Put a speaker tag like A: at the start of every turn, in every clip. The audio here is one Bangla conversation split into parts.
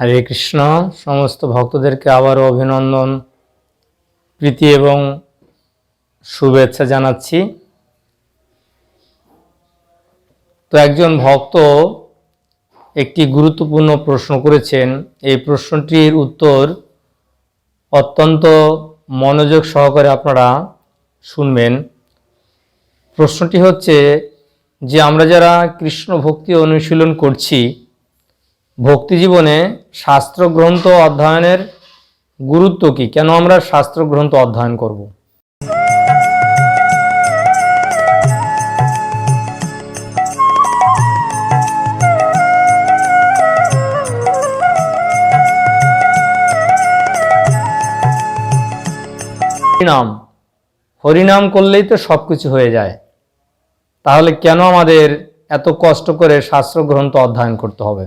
A: হরে কৃষ্ণ। সমস্ত ভক্তদেরকে আবারও অভিনন্দন, প্রীতি এবং শুভেচ্ছা জানাচ্ছি। তো একজন ভক্ত একটি গুরুত্বপূর্ণ প্রশ্ন করেছেন। এই প্রশ্নটির উত্তর অত্যন্ত মনোযোগ সহকারে আপনারা শুনবেন। প্রশ্নটি হচ্ছে যে, আমরা যারা কৃষ্ণ ভক্তি অনুশীলন করছি ভক্তি জীবনে শাস্ত্র গ্রন্থ অধ্যয়নের গুরুত্ব কি? কেন আমরা শাস্ত্র গ্রন্থ অধ্যয়ন করব? হরিনাম। হরিনাম করলেই তো সব কিছু হয়ে যায়। তাহলে কেন আমাদের এত কষ্ট করে শাস্ত্র গ্রন্থ অধ্যয়ন করতে হবে?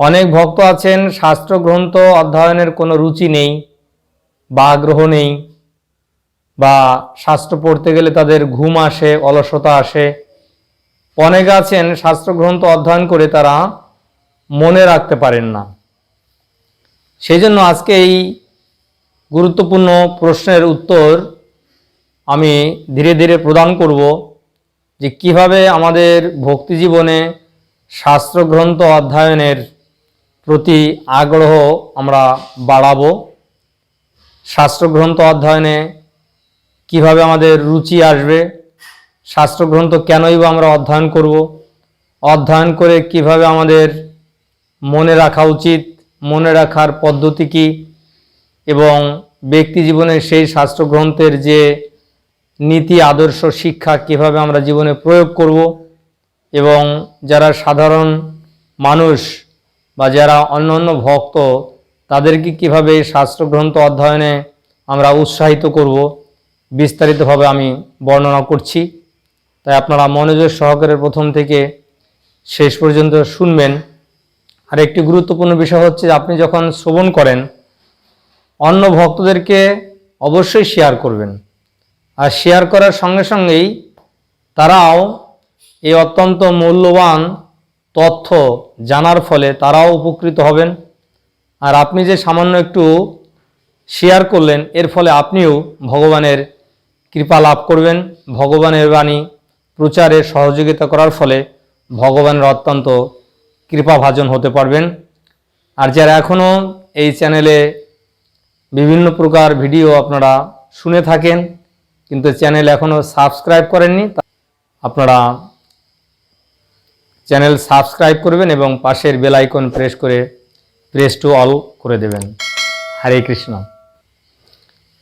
A: অনেক ভক্ত আছেন, শাস্ত্র গ্রন্থ অধ্যয়নের কোনো রুচি নেই বা আগ্রহ নেই বা শাস্ত্র পড়তে গেলে তাদের ঘুম আসে, অলসতা আসে। অনেকে আছেন, শাস্ত্র গ্রন্থ অধ্যয়ন করে তারা মনে রাখতে পারেন না। সেই জন্য আজকে এই গুরুত্বপূর্ণ প্রশ্নের উত্তর আমি ধীরে ধীরে প্রদান করব যে কীভাবে আমাদের ভক্তি জীবনে শাস্ত্রগ্রন্থ অধ্যয়নের প্রতি আগ্রহ আমরা বাড়াবো। শাস্ত্রগ্রন্থ অধ্যয়নে কীভাবে আমাদের রুচি আসবে, শাস্ত্রগ্রন্থ কেনই বা আমরা অধ্যয়ন করব, অধ্যয়ন করে কীভাবে আমাদের মনে রাখা উচিত, মনে রাখার পদ্ধতি কী, এবং ব্যক্তি জীবনে সেই শাস্ত্রগ্রন্থের যে নীতি, আদর্শ, শিক্ষা কীভাবে আমরা জীবনে প্রয়োগ করব, এবং যারা সাধারণ মানুষ বা যারা অন্য অন্য ভক্ত, তাদেরকে কীভাবে এই শাস্ত্রগ্রন্থ অধ্যয়নে আমরা উৎসাহিত করব, বিস্তারিতভাবে আমি বর্ণনা করছি। তাই আপনারা মনোযোগ সহকারে প্রথম থেকে শেষ পর্যন্ত শুনবেন। আর একটি গুরুত্বপূর্ণ বিষয় হচ্ছে আপনি যখন শ্রবণ করেন, অন্য ভক্তদেরকে অবশ্যই শেয়ার করবেন। আর শেয়ার করার সঙ্গে সঙ্গেই তারাও এই অত্যন্ত মূল্যবান তথ্য জানার ফলে তারাও উপকৃত হবেন। আর আপনি যে সামান্য একটু শেয়ার করলেন, এর ফলে আপনিও ভগবানের কৃপা লাভ করবেন। ভগবানের বাণী প্রচারে সহযোগিতা করার ফলে ভগবানের অত্যন্ত কৃপাভাজন হতে পারবেন। আর যারা এখনও এই চ্যানেলে বিভিন্ন প্রকার ভিডিও আপনারা শুনে থাকেন, কিন্তু চ্যানেল এখনও সাবস্ক্রাইব করেননি আপনারা চ্যানেল সাবস্ক্রাইব করবেন এবং পাশের বেল আইকন প্রেস করে, প্রেস টু অল করে দেবেন। হরে কৃষ্ণ।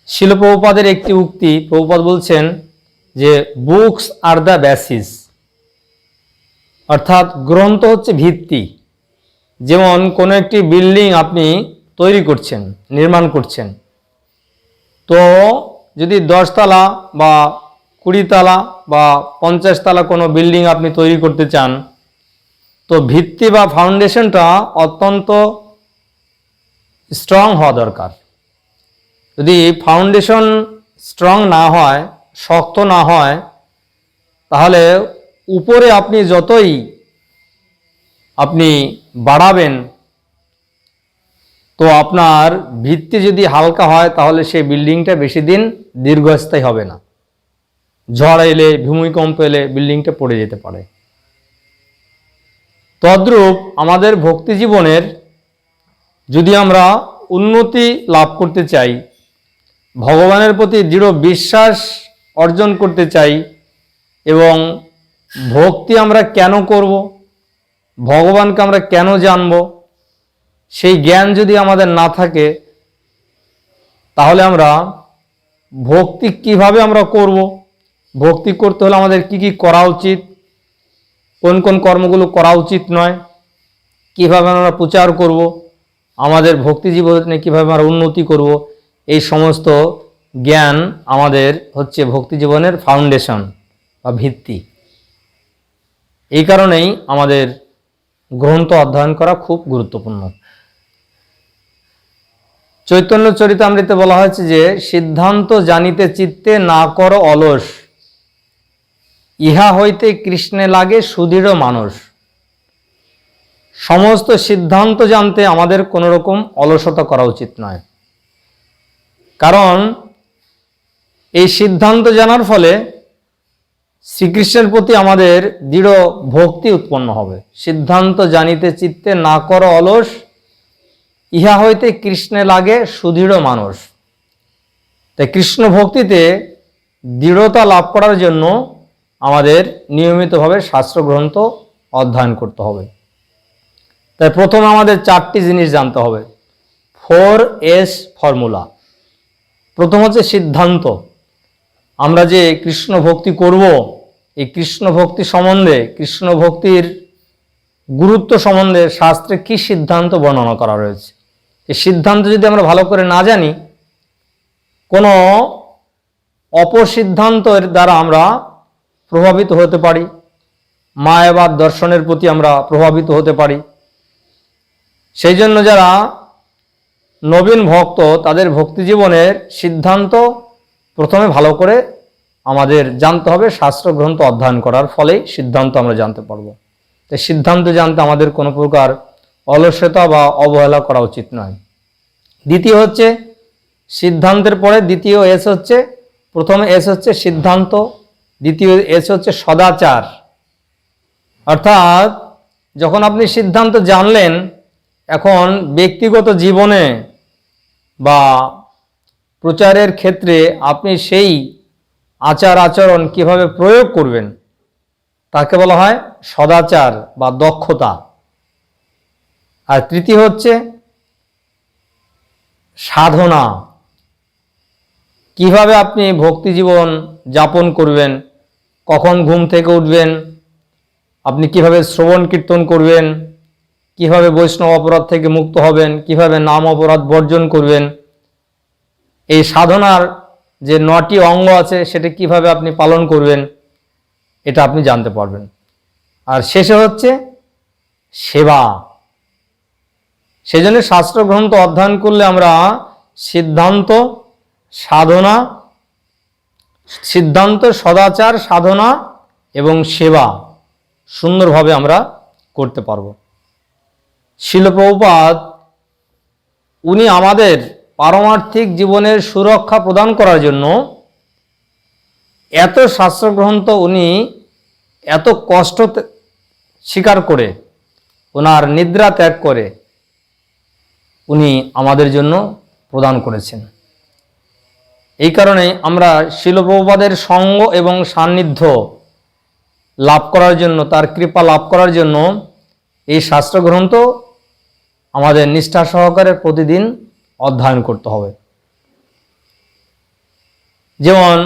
A: শিলপ্রভুপাদের একটি উক্তি, প্রভুপাদ বলছেন যে বুকস আর দ্য বেসিস অর্থাৎ গ্রন্থ হচ্ছে ভিত্তি। যেমন, কোনো একটি বিল্ডিং আপনি তৈরি করছেন, নির্মাণ করছেন। তো, যদি দশতলা বা কুড়িতলা বা পঞ্চাশতলা কোনো বিল্ডিং আপনি তৈরি করতে চান তো ভিত্তি বা ফাউন্ডেশনটা অত্যন্ত স্ট্রং হওয়া দরকার। যদি ফাউন্ডেশন স্ট্রং না হয়, শক্ত না হয়, তাহলে উপরে আপনি যতই আপনি বাড়াবেন, তো আপনার ভিত্তি যদি হালকা হয়, তাহলে সেই বিল্ডিংটা বেশি দিন দীর্ঘস্থায়ী হবে না। ঝড় এলে, ভূমিকম্প এলে বিল্ডিংটা পড়ে যেতে পারে। তদ্রূপ আমাদের ভক্তি জীবনের যদি আমরা উন্নতি লাভ করতে চাই, ভগবানের প্রতি দৃঢ় বিশ্বাস অর্জন করতে চাই এবং ভক্তি আমরা কেন করব, ভগবানকে আমরা কেন জানব, সেই জ্ঞান যদি আমাদের না থাকে, তাহলে আমরা ভক্তি কীভাবে আমরা করব, ভক্তি করতে হলে আমাদের কি কি করা উচিত কোন কোন কর্মগুলো করা উচিত নয়, কীভাবে আমরা প্রচার করব, আমাদের ভক্তি জীবনে কীভাবে আমরা উন্নতি করব, এই সমস্ত জ্ঞান আমাদের হচ্ছে ভক্তি জীবনের ফাউন্ডেশন বা ভিত্তি। এই কারণেই আমাদের গ্রন্থ অধ্যয়ন করা খুব গুরুত্বপূর্ণ। চৈতন্য চরিতামৃতে বলা হয়েছে যে, সিদ্ধান্ত জানিতে চিত্তে না কর অলস। ইহা হইতে কৃষ্ণে লাগে সুদৃঢ় মানুষ। সমস্ত সিদ্ধান্ত জানতে আমাদের কোনো রকম অলসতা করা উচিত নয়। কারণ, এই সিদ্ধান্ত জানার ফলে শ্রীকৃষ্ণের প্রতি আমাদের দৃঢ় ভক্তি উৎপন্ন হবে। সিদ্ধান্ত জানিতে চিত্তে না কর অলস, ইহা হইতে কৃষ্ণে লাগে সুদৃঢ় মানুষ। তাই কৃষ্ণ ভক্তিতে দৃঢ়তা লাভ করার জন্য আমাদের নিয়মিতভাবে শাস্ত্রগ্রন্থ অধ্যয়ন করতে হবে। তাই প্রথমে আমাদের চারটি জিনিস জানতে হবে। Four S formula. প্রথম হচ্ছে সিদ্ধান্ত। আমরা যে কৃষ্ণ ভক্তি করব, এই কৃষ্ণ ভক্তি সম্বন্ধে, কৃষ্ণ ভক্তির গুরুত্ব সম্বন্ধে শাস্ত্রে কি সিদ্ধান্ত বর্ণনা করা রয়েছে? এই সিদ্ধান্ত যদি আমরা ভালো করে না জানি, কোনো অপসিদ্ধান্তের দ্বারা আমরা প্রভাবিত হতে পারি। মায়াবাদ দর্শনের প্রতি আমরা প্রভাবিত হতে পারি। সেই জন্য যারা নবীন ভক্ত, তাদের ভক্তি জীবনের সিদ্ধান্ত প্রথমে ভালো করে আমাদের জানতে হবে, শাস্ত্রগ্রন্থ অধ্যয়ন করার ফলেই সিদ্ধান্ত আমরা জানতে পারব। তাই সিদ্ধান্ত জানতে আমাদের কোনো প্রকার অলসতা বা অবহেলা করা উচিত নয়। দ্বিতীয় হচ্ছে, সিদ্ধান্তের পরে দ্বিতীয় এস হচ্ছে, প্রথমে এস হচ্ছে সিদ্ধান্ত দ্বিতীয় এস হচ্ছে সদাচার। অর্থাৎ যখন আপনি সিদ্ধান্ত জানলেন, এখন ব্যক্তিগত জীবনে বা প্রচারের ক্ষেত্রে আপনি সেই আচার আচরণ কীভাবে প্রয়োগ করবেন, তাকে বলা হয় সদাচার বা দক্ষতা। আর তৃতীয় হচ্ছে সাধনা। কীভাবে আপনি ভক্তি জীবন যাপন করবেন কখন ঘুম থেকে উঠবেন? আপনি কীভাবে শ্রবণ কীর্তন করবেন? কীভাবে বৈষ্ণব অপরাধ থেকে মুক্ত হবেন? কীভাবে নাম অপরাধ বর্জন করবেন? এই সাধনার যে নটি অঙ্গ আছে, সেটা কীভাবে আপনি পালন করবেন, এটা আপনি জানতে পারবেন। আর শেষে হচ্ছে সেবা। সেজন্য শাস্ত্রগ্রন্থ অধ্যয়ন করলে আমরা সিদ্ধান্ত, সাধনা সিদ্ধান্ত, সদাচার, সাধনা এবং সেবা সুন্দরভাবে আমরা করতে পারব। শিলপ্রপাত উনি আমাদের পারমার্থিক জীবনের সুরক্ষা প্রদান করার জন্য এত শাস্ত্রগ্রন্থ উনি এত কষ্ট স্বীকার করে, ওনার নিদ্রা ত্যাগ করে উনি আমাদের জন্য প্রদান করেছেন। এই কারণে আমরা শিলপ্রপাদের সঙ্গ এবং সান্নিধ্য লাভ করার জন্য, তার কৃপা লাভ করার জন্য এই শাস্ত্রগ্রন্থ আমাদের নিষ্ঠা সহকারে প্রতিদিন অধ্যয়ন করতে হবে। যেমন,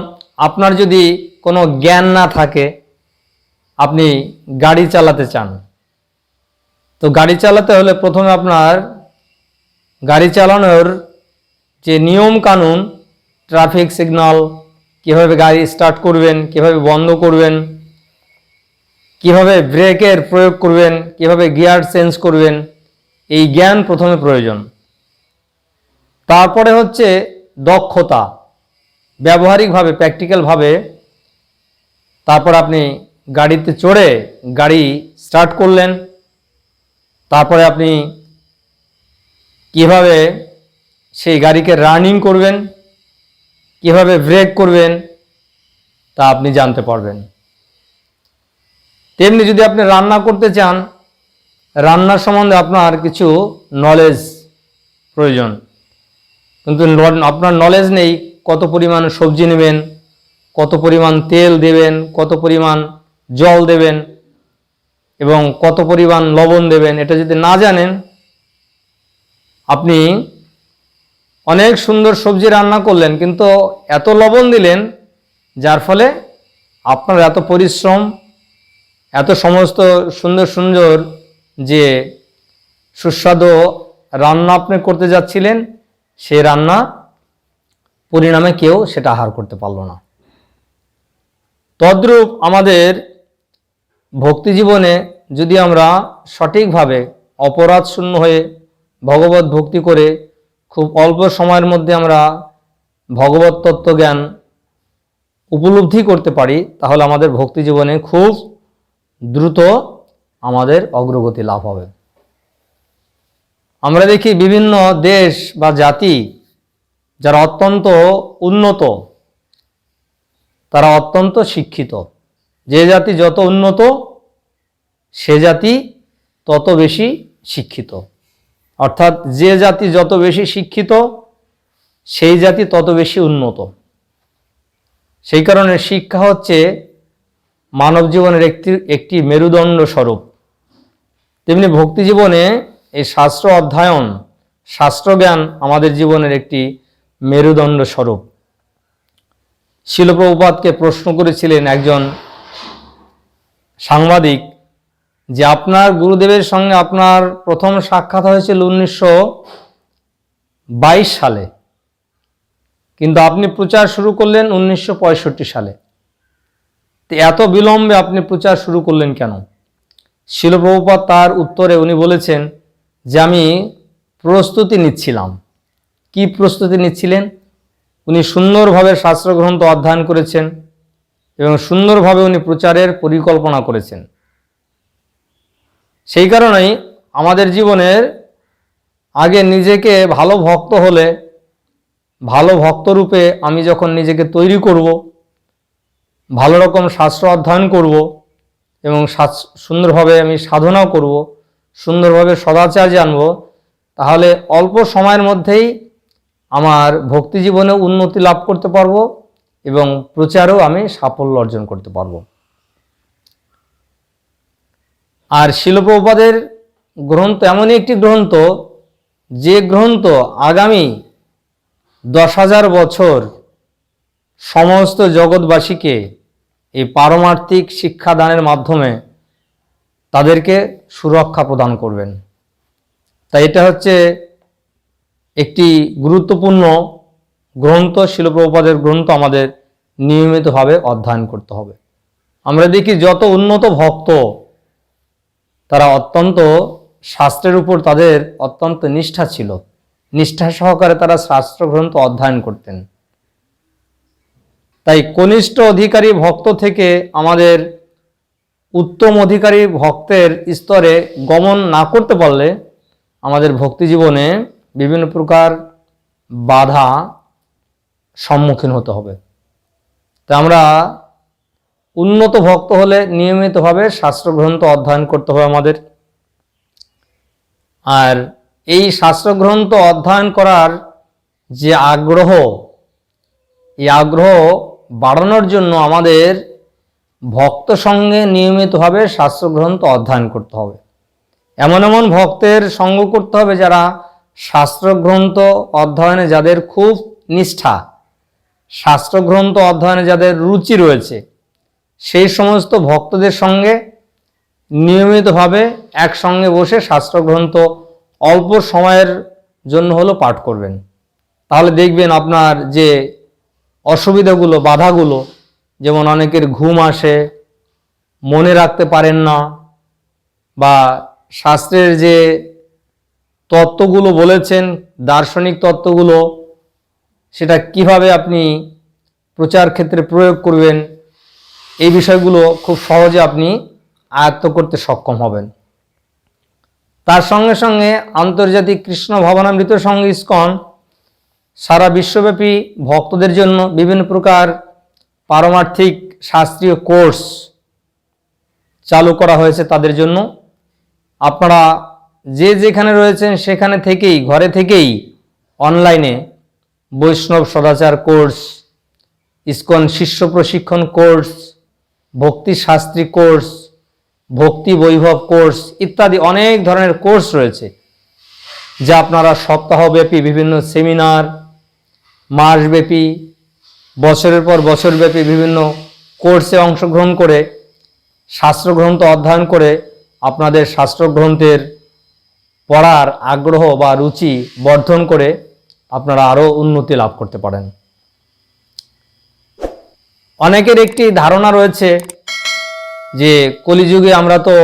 A: আপনার যদি কোনো জ্ঞান না থাকে, আপনি গাড়ি চালাতে চান, তো গাড়ি চালাতে হলে প্রথমে আপনার গাড়ি চালানোর যে নিয়ম কানুন ট্রাফিক সিগন্যাল কীভাবে গাড়ি স্টার্ট করবেন, কীভাবে বন্ধ করবেন, কীভাবে ব্রেকের প্রয়োগ করবেন, কীভাবে গিয়ার চেঞ্জ করবেন, এই জ্ঞান প্রথমে প্রয়োজন। তারপরে হচ্ছে দক্ষতা, ব্যবহারিকভাবে প্র্যাকটিক্যালভাবে তারপর আপনি গাড়িতে চড়ে গাড়ি স্টার্ট করলেন, তারপরে আপনি কীভাবে সেই গাড়িকে রানিং করবেন কীভাবে ব্রেক করবেন, তা আপনি জানতে পারবেন। তেমনি যদি আপনি রান্না করতে চান, রান্নার সম্বন্ধে আপনার কিছু নলেজ প্রয়োজন। কিন্তু আপনার নলেজ নেই, কত পরিমাণ সবজি নেবেন, কত পরিমাণ তেল দেবেন, কত পরিমাণ জল দেবেন, এবং কত পরিমাণ লবণ দেবেন, এটা যদি না জানেন, আপনি অনেক সুন্দর সবজি রান্না করলেন, কিন্তু এত লবণ দিলেন, যার ফলে আপনার এত পরিশ্রম, এত সমস্ত সুন্দর সুন্দর যে সুস্বাদু রান্না আপনি করতে যাচ্ছিলেন, সেই রান্না পরিণামে কেউ সেটা আহার করতে পারল না। তদ্রূপ আমাদের ভক্তি জীবনে যদি আমরা সঠিকভাবে অপরাধ শূন্য হয়ে ভগবত ভক্তি করে খুব অল্প সময়ের মধ্যে আমরা ভগবত তত্ত্ব জ্ঞান উপলব্ধি করতে পারি, তাহলে আমাদের ভক্তি জীবনে খুব দ্রুত আমাদের অগ্রগতি লাভ হবে। আমরা দেখি বিভিন্ন দেশ বা জাতি যারা অত্যন্ত উন্নত, তারা অত্যন্ত শিক্ষিত। যে জাতি যত উন্নত, সে জাতি তত বেশি শিক্ষিত। অর্থাৎ যে জাতি যত বেশি শিক্ষিত, সেই জাতি তত বেশি উন্নত। সেই কারণে শিক্ষা হচ্ছে মানব জীবনের একটি একটি মেরুদণ্ড স্বরূপ। তেমনি ভক্তি জীবনে এই শাস্ত্র অধ্যয়ন, শাস্ত্রজ্ঞান আমাদের জীবনের একটি মেরুদণ্ড স্বরূপ। শিলপ্রপাতকে প্রশ্ন করেছিলেন একজন সাংবাদিক যে আপনার গুরুদেবের সঙ্গে আপনার প্রথম সাক্ষাৎ হয়েছিল উনিশশো বাইশ সালে। কিন্তু আপনি প্রচার শুরু করলেন উনিশশো পঁয়ষট্টি সালে। তো এত বিলম্বে আপনি প্রচার শুরু করলেন কেন? শিলপ্রভুপাত তার উত্তরে উনি বলেছেন যে আমি প্রস্তুতি নিচ্ছিলাম। কি প্রস্তুতি নিচ্ছিলেন? উনি সুন্দরভাবে শাস্ত্রগ্রন্থ অধ্যয়ন করেছেন এবং সুন্দরভাবে উনি প্রচারের পরিকল্পনা করেছেন। সেই কারণেই আমাদের জীবনের আগে নিজেকে ভালো ভক্ত হলে, ভালো ভক্তরূপে আমি যখন নিজেকে তৈরি করব, ভালো রকম শাস্ত্র অধ্যয়ন করব এবং সুন্দরভাবে আমি সাধনাও করব, সুন্দরভাবে সদাচার জানব, তাহলে অল্প সময়ের মধ্যেই আমার ভক্তি জীবনে উন্নতি লাভ করতে পারব এবং প্রচারেও আমি সাফল্য অর্জন করতে পারব। আর শিলপ্রপাদের গ্রন্থ, এমনই একটি গ্রন্থ, যে গ্রন্থ আগামী দশ হাজার বছর সমস্ত জগৎবাসীকে এই পারমার্থিক শিক্ষাদানের মাধ্যমে তাদেরকে সুরক্ষা প্রদান করবেন। তাই এটা হচ্ছে একটি গুরুত্বপূর্ণ গ্রন্থ শিলপ্রপাদের গ্রন্থ আমাদের নিয়মিতভাবে অধ্যয়ন করতে হবে। আমরা দেখি যত উন্নত ভক্ত তারা অত্যন্ত শাস্ত্রের উপর তাদের অত্যন্ত নিষ্ঠা ছিল। নিষ্ঠা সহকারে তারা শাস্ত্রগ্রন্থ অধ্যয়ন করতেন। তাই কনিষ্ঠ অধিকারী ভক্ত থেকে আমাদের উত্তম অধিকারী ভক্তের স্তরে গমন না করতে পারলে আমাদের ভক্তি জীবনে বিভিন্ন প্রকার বাধা সম্মুখীন হতে হবে। তা আমরা উন্নত ভক্ত হলে নিয়মিতভাবে শাস্ত্রগ্রন্থ অধ্যয়ন করতে হবে আমাদের। আর এই শাস্ত্রগ্রন্থ অধ্যয়ন করার যে আগ্রহ, এই আগ্রহ বাড়ানোর জন্য আমাদের ভক্ত সঙ্গে নিয়মিতভাবে শাস্ত্রগ্রন্থ অধ্যয়ন করতে হবে। এমন এমন ভক্তের সঙ্গ করতে হবে যারা শাস্ত্রগ্রন্থ অধ্যয়নে যাদের খুব নিষ্ঠা, শাস্ত্রগ্রন্থ অধ্যয়নে যাদের রুচি রয়েছে। সেই সমস্ত ভক্তদের সঙ্গে নিয়মিতভাবে একসঙ্গে বসে শাস্ত্রগ্রন্থ অল্প সময়ের জন্য হলো পাঠ করবেন। তাহলে দেখবেন আপনার যে অসুবিধাগুলো, বাধাগুলো, যেমন অনেকের ঘুম আসে, মনে রাখতে পারেন না, বা শাস্ত্রের যে তত্ত্বগুলো বলেছেন, দার্শনিক তত্ত্বগুলো, সেটা কীভাবে আপনি প্রচার ক্ষেত্রে প্রয়োগ করবেন এই বিষয়গুলো খুব সহজে আপনি আয়ত্ত করতে সক্ষম হবেন। তার সঙ্গে সঙ্গে আন্তর্জাতিক কৃষ্ণ ভবনামৃত সঙ্গে ইস্কন সারা বিশ্বব্যাপী ভক্তদের জন্য বিভিন্ন প্রকার পারমার্থিক শাস্ত্রীয় কোর্স চালু করা হয়েছে তাদের জন্য। আপনারা যে যেখানে রয়েছেন সেখানে থেকেই, ঘরে থেকেই অনলাইনে বৈষ্ণব সদাচার কোর্স, ইস্কন শিষ্য প্রশিক্ষণ কোর্স ভক্তি শাস্ত্রী কোর্স, ভক্তি বৈভব কোর্স ইত্যাদি অনেক ধরনের কোর্স রয়েছে, যা আপনারা সপ্তাহব্যাপী বিভিন্ন সেমিনার, মাসব্যাপী, বছরের পর বছরব্যাপী বিভিন্ন কোর্সে অংশগ্রহণ করে, শাস্ত্রগ্রন্থ অধ্যয়ন করে আপনাদের শাস্ত্রগ্রন্থের পড়ার আগ্রহ বা রুচি বর্ধন করে আপনারা আরও উন্নতি লাভ করতে পারেন। অনেকের একটি ধারণা রয়েছে যে কলিযুগে আমরা তো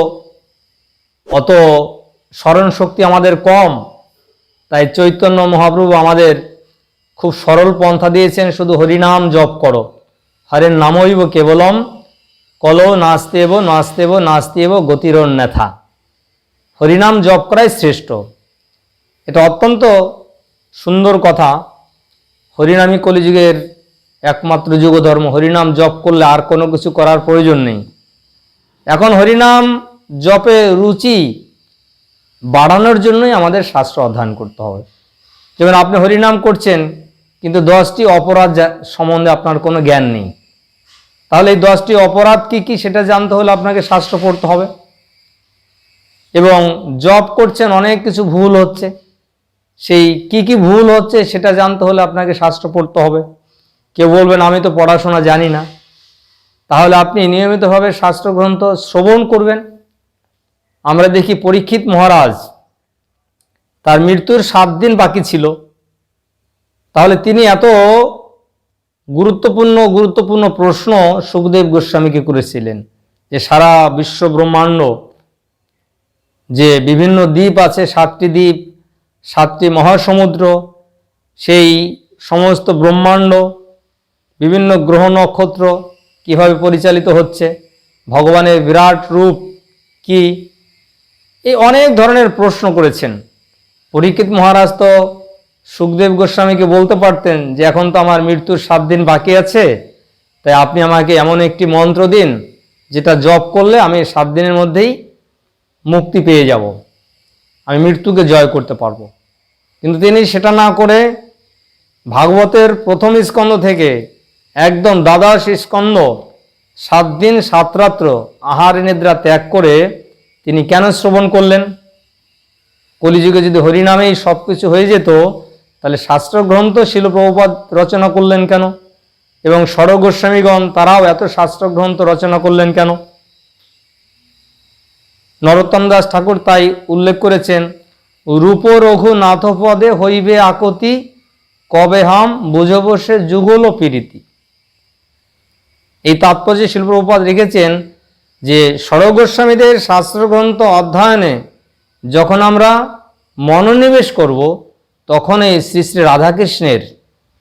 A: অত স্মরণ শক্তি আমাদের কম, তাই চৈতন্য মহাপ্রভু আমাদের খুব সরল পন্থা দিয়েছেন, শুধু হরিনাম জপ করো। হরের নামইব কেবলম কলো নাস্তেব নাস্তেব নাস্তেব, গতিরন্যথা। হরিনাম জপ করাই শ্রেষ্ঠ। এটা অত্যন্ত সুন্দর কথা। হরিনামী কলিযুগের একমাত্র যুগ ধর্ম হরিনাম জপ করলে আর কোনো কিছু করার প্রয়োজন নেই। এখন হরিনাম জপে রুচি বাড়ানোর জন্যই আমাদের শাস্ত্র অধ্যয়ন করতে হবে। যেমন আপনি হরিনাম করছেন, কিন্তু দশটি অপরাধ সম্বন্ধে আপনার কোনো জ্ঞান নেই। তাহলে এই দশটি অপরাধ কি কি সেটা জানতে হলে আপনাকে শাস্ত্র পড়তে হবে। এবং জব করছেন, অনেক কিছু ভুল হচ্ছে। সেই কি কি ভুল হচ্ছে সেটা জানতে হলে আপনাকে শাস্ত্র পড়তে হবে। কেউ বলবেন, আমি তো পড়াশোনা জানি না। তাহলে আপনি নিয়মিতভাবে শাস্ত্র গ্রন্থ শ্রবণ করবেন। আমরা দেখি পরীক্ষিত মহারাজ, তার মৃত্যুর সাত দিন বাকি ছিল। তাহলে তিনি এত গুরুত্বপূর্ণ গুরুত্বপূর্ণ প্রশ্ন সুখদেব গোস্বামীকে করেছিলেন যে সারা বিশ্ব ব্রহ্মাণ্ড যে বিভিন্ন দ্বীপ আছে, সাতটি দ্বীপ, সাতটি মহাসমুদ্র, সেই সমস্ত ব্রহ্মাণ্ড বিভিন্ন গ্রহ নক্ষত্র কীভাবে পরিচালিত হচ্ছে, ভগবানের বিরাট রূপ কি? এই অনেক ধরনের প্রশ্ন করেছেন। পরীক্ষিত মহারাজ তো সুখদেব গোস্বামীকে বলতে পারতেন যে, এখন তো আমার মৃত্যুর সাত দিন বাকি আছে, তাই আপনি আমাকে এমন একটি মন্ত্র দিন যেটা জপ করলে আমি সাত দিনের মধ্যেই মুক্তি পেয়ে যাব। আমি মৃত্যুকে জয় করতে পারব। কিন্তু তিনি সেটা না করে ভাগবতের প্রথম স্কন্ধ থেকে একদম দ্বাদশ স্কন্ধ, সাত দিন, সাত রাত্র আহার নিদ্রা ত্যাগ করে তিনি কেন শ্রবণ করলেন? কলিযুগে যদি হরিনামেই সব কিছু হয়ে যেত, তাহলে শাস্ত্র গ্রন্থ শিলপ্রভুপাদ রচনা করলেন কেন? এবং ষড় গোস্বামীগণ তারাও এত শাস্ত্র গ্রন্থ রচনা করলেন কেন? নরোত্তম দাস ঠাকুর তাই উল্লেখ করেছেন রূপ রঘু নাথপদে হইবে আকতি, কবে হাম বুঝব সে যুগল পীড়িতি এই তাৎপর্য শিল্পপ্রপাত রেখেছেন যে ষড়গোস্বামীদের শাস্ত্রগ্রন্থ অধ্যয়নে যখন আমরা মনোনিবেশ করব, তখন এই শ্রী শ্রী রাধাকৃষ্ণের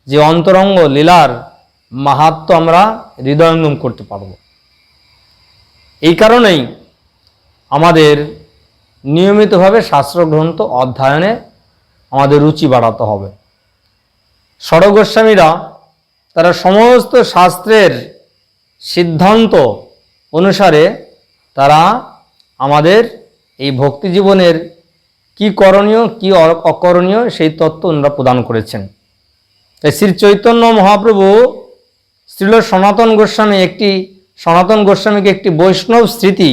A: যে অন্তরঙ্গ লীলার মাহাত্ম আমরা হৃদয়ঙ্গম করতে পারব। এই কারণেই আমাদের নিয়মিতভাবে শাস্ত্রগ্রন্থ অধ্যয়নে আমাদের রুচি বাড়াতে হবে। ষড়গোস্বামীরা তারা সমস্ত শাস্ত্রের সিদ্ধান্ত অনুসারে তারা আমাদের এই ভক্তি জীবনের কি করণীয়, কি অকরণীয় সেই তত্ত্ব ওনারা প্রদান করেছেন। তাই শ্রী চৈতন্য মহাপ্রভু শ্রীল সনাতন গোস্বামী একটি, সনাতন গোস্বামীকে একটি বৈষ্ণব স্মৃতি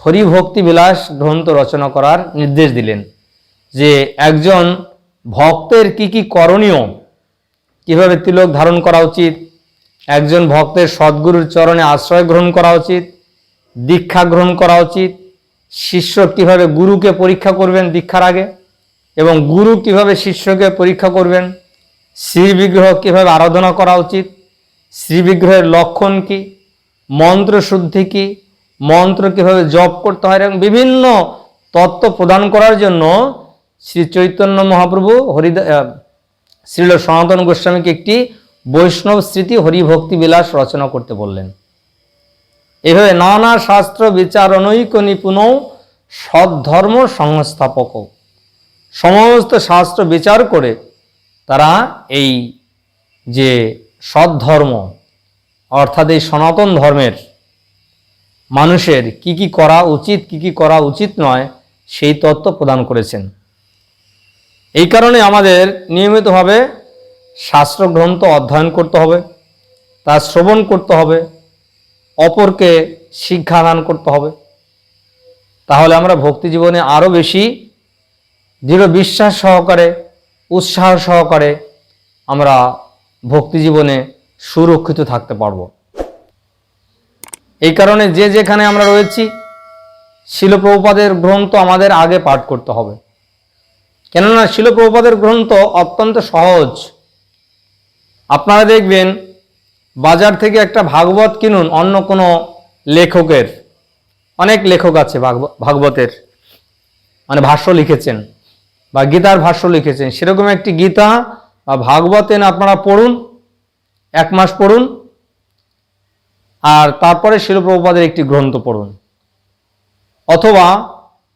A: হরিভক্তি বিলাস গ্রন্থ রচনা করার নির্দেশ দিলেন যে একজন ভক্তের কি কি করণীয়, কীভাবে তিলক ধারণ করা উচিত একজন ভক্তের সদ্গুরুর চরণে আশ্রয় গ্রহণ করা উচিত, দীক্ষা গ্রহণ করা উচিত। শিষ্য কীভাবে গুরুকে পরীক্ষা করবেন দীক্ষার আগে এবং গুরু কীভাবে শিষ্যকে পরীক্ষা করবেন? শ্রী বিগ্রহ কীভাবে আরাধনা করা উচিত? শ্রী বিগ্রহের লক্ষণ কি? মন্ত্র শুদ্ধি কি? মন্ত্র কীভাবে জপ করতে হয়? এবং বিভিন্ন তত্ত্ব প্রদান করার জন্য শ্রী চৈতন্য মহাপ্রভু হরিদা শ্রীল সনাতন গোস্বামীকে একটি বৈষ্ণব স্মৃতি হরিভক্তি বিলাস রচনা করতে বললেন। এভাবে নানা শাস্ত্র বিচারণৈক নিপুণ সদ্ধর্ম সংস্থাপক সমস্ত শাস্ত্র বিচার করে তারা এই যে সদ্ধর্ম অর্থাৎ এই সনাতন ধর্মের মানুষের কি কি করা উচিত, কি কি করা উচিত নয়, সেই তত্ত্ব প্রদান করেছেন। এই কারণে আমাদের নিয়মিতভাবে শাস্ত্রগ্রন্থ অধ্যয়ন করতে হবে, তা শ্রবণ করতে হবে, অপরকে শিক্ষাদান করতে হবে। তাহলে আমরা ভক্তি জীবনে আরও বেশি দৃঢ় বিশ্বাস সহকারে, উৎসাহ সহকারে আমরা ভক্তি জীবনে সুরক্ষিত থাকতে পারব। এই কারণে যে যেখানে আমরা রয়েছি, শিলপ্রভুপাদের গ্রন্থ আমাদের আগে পাঠ করতে হবে। কেননা শিলপ্রভুপাদের গ্রন্থ অত্যন্ত সহজ। আপনারা দেখবেন বাজার থেকে একটা ভাগবত কিনুন, অন্য কোনো লেখকের। অনেক লেখক আছে ভাগব- ভাগবতের। মানে ভাষ্য লিখেছেন বা গীতার ভাষ্য লিখেছেন। সেরকম একটি গীতা বা ভাগবত এনে আপনারা পড়ুন, এক মাস পড়ুন, আর তারপরে শিলপ্রভুপাদের একটি গ্রন্থ পড়ুন। অথবা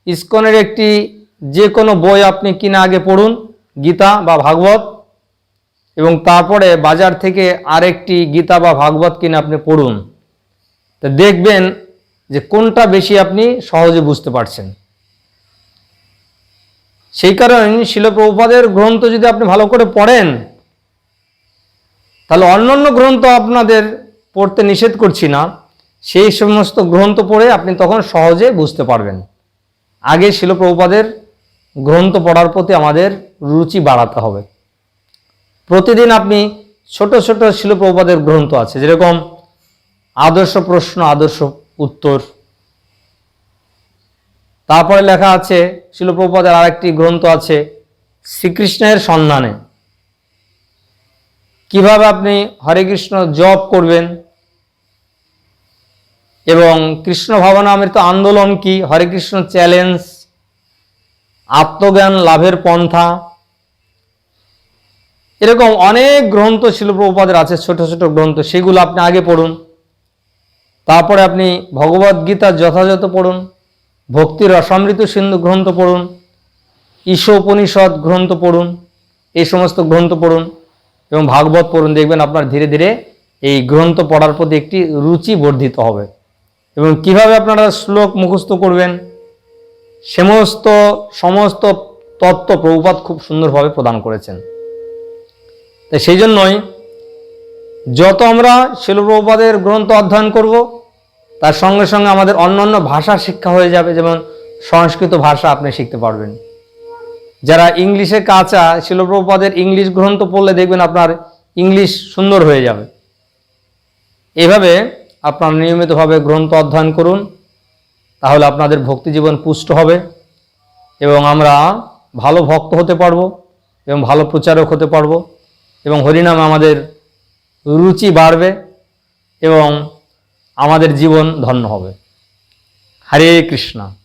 A: ইস্কনের একটি যে কোনো বই আপনি কিনে আগে পড়ুন, গীতা বা ভাগবত। এবং তারপরে বাজার থেকে আরেকটি গীতা বা ভাগবত কিনে আপনি পড়ুন। তো দেখবেন যে কোনটা বেশি আপনি সহজে বুঝতে পারছেন। সেই কারণে শিলপ্রভুপাদের গ্রন্থ যদি আপনি ভালো করে পড়েন, তাহলে অন্যান্য গ্রন্থ আপনাদের পড়তে নিষেধ করছি না। সেই সমস্ত গ্রন্থ পড়ে আপনি তখন সহজে বুঝতে পারবেন। আগে শিলপ্রভুপাদের গ্রন্থ পড়ার প্রতি আমাদের রুচি বাড়াতে হবে। প্রতিদিন আপনি ছোট ছোট শিলপ্রভুপাদের গ্রন্থ আছে, যেরকম আদর্শ প্রশ্ন, আদর্শ উত্তর। তারপরে লেখা আছে শিলপ্রভুপাদের আরেকটি গ্রন্থ আছে, শ্রীকৃষ্ণের সন্ধানে। কীভাবে আপনি হরে কৃষ্ণ জপ করবেন এবং কৃষ্ণ ভাবনামৃত আন্দোলন কি, হরে কৃষ্ণ চ্যালেঞ্জ আত্মজ্ঞান, লাভের পন্থা এরকম অনেক গ্রন্থ শিলপ্রভুপাদের আছে, ছোট ছোট গ্রন্থ, সেগুলো আপনি আগে পড়ুন। তারপরে আপনি ভগবদ গীতা যথাযথ পড়ুন, ভক্তির রসামৃত সিন্ধু গ্রন্থ পড়ুন ঈশ উপনিষদ গ্রন্থ পড়ুন, এই সমস্ত গ্রন্থ পড়ুন এবং ভাগবত পড়ুন, দেখবেন আপনার ধীরে ধীরে এই গ্রন্থ পড়ার প্রতি একটি রুচি বর্ধিত হবে। এবং কীভাবে আপনারা শ্লোক মুখস্থ করবেন, সমস্ত সমস্ত তত্ত্ব প্রভুপাত খুব সুন্দরভাবে প্রদান করেছেন। তাই সেই জন্যই যত আমরা শিলপ্রভুপাদের গ্রন্থ অধ্যয়ন করব, তার সঙ্গে সঙ্গে আমাদের অন্যান্য ভাষা শিক্ষা হয়ে যাবে, যেমন সংস্কৃত ভাষা আপনি শিখতে পারবেন। যারা ইংলিশে কাঁচা, শিলপ্রভুপাদের ইংলিশ গ্রন্থ পড়লে দেখবেন আপনার ইংলিশ সুন্দর হয়ে যাবে। এভাবে আপনারা নিয়মিতভাবে গ্রন্থ অধ্যয়ন করুন, তাহলে আপনাদের ভক্তি জীবন পুষ্ট হবে এবং আমরা ভালো ভক্ত হতে পারব এবং ভালো প্রচারক হতে পারব। এবং হরিনাম আমাদের রুচি বাড়বে এবং আমাদের জীবন ধন্য হবে। হরে কৃষ্ণা।